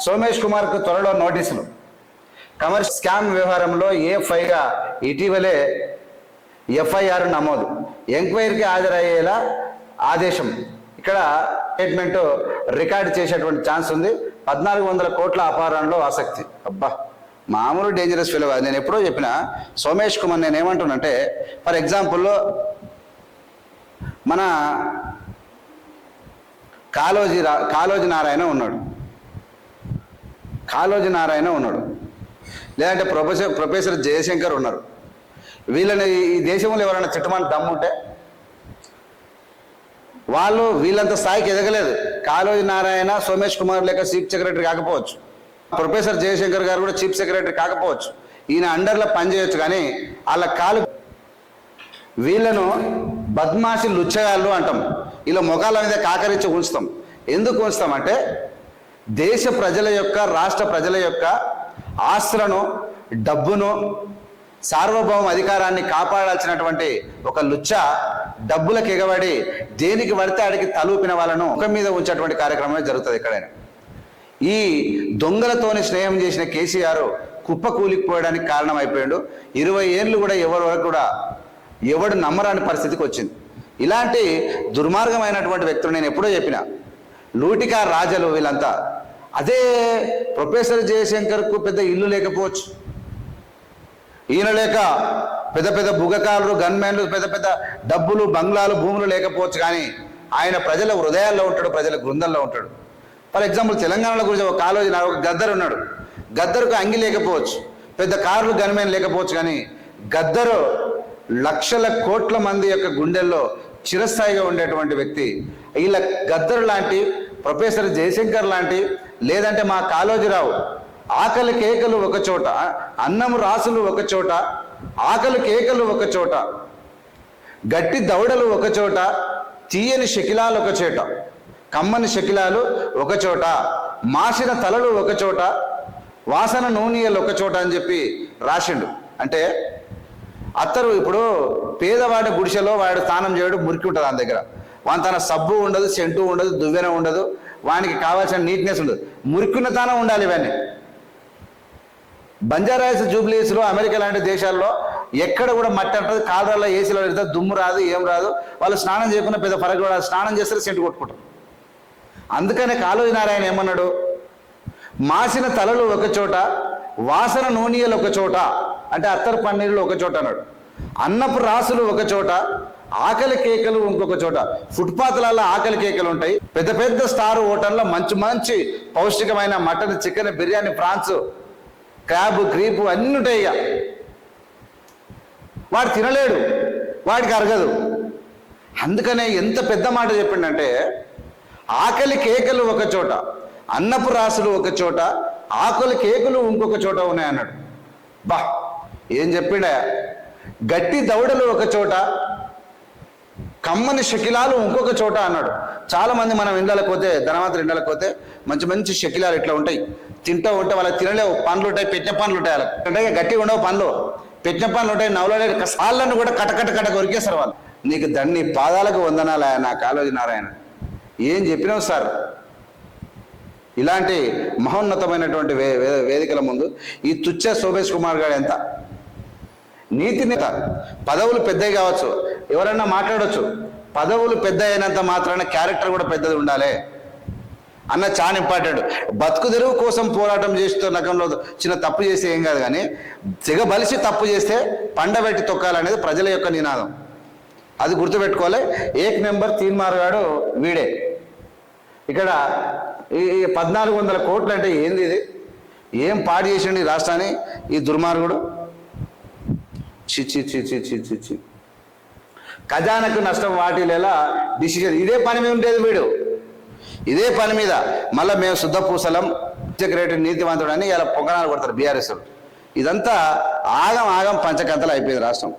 సోమేష్ కుమార్కు త్వరలో నోటీసులు. Commercial scam వ్యవహారంలో ఏఫ్ఐగా ఇటీవలే ఎఫ్ఐఆర్ నమోదు. ఎంక్వైరీకి హాజరయ్యేలా ఆదేశం. ఇక్కడ స్టేట్మెంట్ రికార్డ్ చేసేటువంటి ఛాన్స్ ఉంది. పద్నాలుగు వందల కోట్ల అపహరణలో ఆసక్తి. అబ్బా! మామూలు డేంజరస్ ఫీల్ కాదు. నేను ఎప్పుడో చెప్పిన సోమేష్ కుమార్ నేను ఏమంటున్నానంటే ఫర్ ఎగ్జాంపుల్లో మన కాలోజీ రా కాలోజీ నారాయణ ఉన్నాడు. కాలోజీ నారాయణ ఉన్నాడు. లేదంటే ప్రొఫెసర్ ప్రొఫెసర్ జయశంకర్ ఉన్నారు. వీళ్ళని ఈ దేశంలో ఎవరైనా చిట్టమని దమ్ముంటే? వాళ్ళు వీళ్ళంత స్థాయికి ఎదగలేదు. కాలోజీ నారాయణ సోమేష్ కుమార్ లేక చీఫ్ సెక్రటరీ కాకపోవచ్చు. ప్రొఫెసర్ జయశంకర్ గారు కూడా చీఫ్ సెక్రటరీ కాకపోవచ్చు. ఈయన అండర్లో పనిచేయొచ్చు కానీ వాళ్ళ కాలు వీళ్ళను బద్మాషి లుచ్చగాళ్ళు అంటాం. ఇలా మొఖాల మీద కాకరించి ఉంచుతాం. ఎందుకు ఉంచుతామంటే దేశ ప్రజల యొక్క రాష్ట్ర ప్రజల యొక్క ఆస్తులను డబ్బును సార్వభౌమ అధికారాన్ని కాపాడాల్సినటువంటి ఒక లుచ్చ డబ్బులకు ఎగబడి దేనికి పడితే ఆడికి తలూపిన వాళ్ళను ముఖం మీద ఉంచేటువంటి కార్యక్రమమే జరుగుతుంది ఎక్కడైనా. ఈ దొంగలతోని స్నేహం చేసిన కేసీఆర్ కుప్ప కూలిపోయడానికి అయిపోయాడు ఇరవై ఏళ్ళు కూడా ఎవరి వరకు కూడా ఎవడు నమ్మరాని పరిస్థితికి వచ్చింది. ఇలాంటి దుర్మార్గమైనటువంటి వ్యక్తులు నేను ఎప్పుడో చెప్పిన లూటికా రాజలు వీళ్ళంతా అదే ప్రొఫెసర్ జయశంకర్కు పెద్ద ఇల్లు లేకపోవచ్చు. ఈయన లేక పెద్ద పెద్ద బుగకాలు గన్మెన్లు పెద్ద పెద్ద డబ్బులు బంగ్లాలు భూములు లేకపోవచ్చు. కానీ ఆయన ప్రజల హృదయాల్లో ఉంటాడు ప్రజల బృందంలో ఉంటాడు. ఫర్ ఎగ్జాంపుల్ తెలంగాణలో గురించి ఒక కాలేజీ ఒక గద్దరు ఉన్నాడు. గద్దరుకు అంగి లేకపోవచ్చు పెద్ద కార్లు గన్మెన్ లేకపోవచ్చు. కానీ గద్దరు లక్షల కోట్ల మంది యొక్క గుండెల్లో చిరస్థాయిగా ఉండేటువంటి వ్యక్తి. ఇలా గద్దరు లాంటి ప్రొఫెసర్ జయశంకర్ లాంటి లేదంటే మా కాలోజీరావు ఆకలి కేకలు ఒక చోట అన్నము రాసులు ఒక చోట ఆకలి కేకలు ఒక చోట గట్టి దవడలు ఒక చోట తీయని శకిలాలు ఒక చోట కమ్మని శకిలాలు ఒక చోట మాసిన తలలు ఒక చోట వాసన నూనెలు ఒక చోట అని చెప్పి రాసిండు. అంటే అత్తరు ఇప్పుడు పేదవాడి గుడిసెలో వాడు స్నానం చేయడం మురికి ఉంటుంది దాని దగ్గర. వాని తన సబ్బు ఉండదు సెంటు ఉండదు దువ్వెన ఉండదు వానికి కావాల్సిన నీట్నెస్ ఉండదు. మురికున్న తానం ఉండాలి ఇవన్నీ. బంజారాయిస్ జూబ్లీస్లో అమెరికా లాంటి దేశాల్లో ఎక్కడ కూడా మట్టి అంటది కాలరాల్లో ఏసీలో పెడితే దుమ్ము రాదు ఏం రాదు. వాళ్ళు స్నానం చేయకుండా పెద్ద పరగ కూడా స్నానం చేస్తారు సెంటు కొట్టుకుంటారు. అందుకనే కాళోజీ నారాయణ ఏమన్నాడు? మాసిన తలలు ఒక చోట వాసన నూనెలు ఒక చోట అంటే అత్తరు పన్నీరులు ఒక చోట అన్నాడు. అన్నపు రాసులు ఒక చోట ఆకలి కేకలు ఇంకొక చోట. ఫుట్పాత్లలో ఆకలి కేకలు ఉంటాయి. పెద్ద పెద్ద స్టార్ హోటల్లో మంచి మంచి పౌష్టికమైన mutton chicken biryani prawns crab crepe అన్నీ ఉంటాయి ఇక వాడు తినలేడు. వాడికి అరగదు. అందుకనే ఎంత పెద్ద మాట చెప్పిండంటే ఆకలి కేకలు ఒక చోట అన్నపు రాసులు ఒక చోట ఆకలి కేకులు ఇంకొక చోట ఉన్నాయన్నాడు. బా ఏం చెప్పిండా? గట్టి దవడలు ఒక చోట కమ్మని శకిలాలు ఇంకొక చోట అన్నాడు. చాలా మంది మనం ఇండ్లకు పోతే ధనవంతుల ఇండ్లకు పోతే మంచి మంచి శకిలాలు ఇట్లా ఉంటాయి. తింటూ ఉంటే వాళ్ళకి తినలేవు. పండ్లు ఉంటాయి పెట్టిన పండ్లు ఉంటాయి వాళ్ళకి. అంటే గట్టిగా ఉండవు పండ్లు. పెట్టిన పండ్లు ఉంటాయి నవలలే సాళ్ళను కూడా కటకట కట కొరికేస్తారు వాళ్ళు. నీకు దండి పాదాలకు వందనాలు నా కాలోజీ నారాయణ. ఏం చెప్పినావు సార్? ఇలాంటి మహోన్నతమైనటువంటి వే వేదికల ముందు ఈ తుచ్చ శోభేష్ కుమార్ గారు ఎంత? నీతి నేత పదవులు పెద్దవి కావచ్చు. ఎవరైనా మాట్లాడవచ్చు పదవులు పెద్ద అయినంత మాత్రాన క్యారెక్టర్ కూడా పెద్దది ఉండాలి. అన్న చాలా ఇంపార్టెంట్ బతుకు తెరువు కోసం పోరాటం చేస్తూ నగంలో చిన్న తప్పు చేస్తే ఏం కాదు కానీ తెగ బలిసి తప్పు చేస్తే పండబెట్టి తొక్కాలనేది ప్రజల యొక్క నినాదం. అది గుర్తుపెట్టుకోవాలి. ఏక్ నెంబర్ తీన్మారగాడు వీడే. ఇక్కడ ఈ ఈ పద్నాలుగు వందల కోట్లు అంటే ఏంది ఇది? ఏం పాడు చేసిండు ఈ రాష్ట్రాన్ని? ఈ దుర్మార్గుడు? చిచి చిచి చిచి చి ఖజానకు నష్టం వాటిలేలా డిసిషన్. ఇదే పని మీద ఉండేది వీడు. ఇదే పని మీద మళ్ళీ మేము శుద్ధ పూసలం సెక్రటరీ నీతివంతుడు అని ఇలా పొంగనాలు కొడతారు బీఆర్ఎస్ ఇదంతా ఆగం ఆగం పంచకంతలు అయిపోయింది రాష్ట్రం.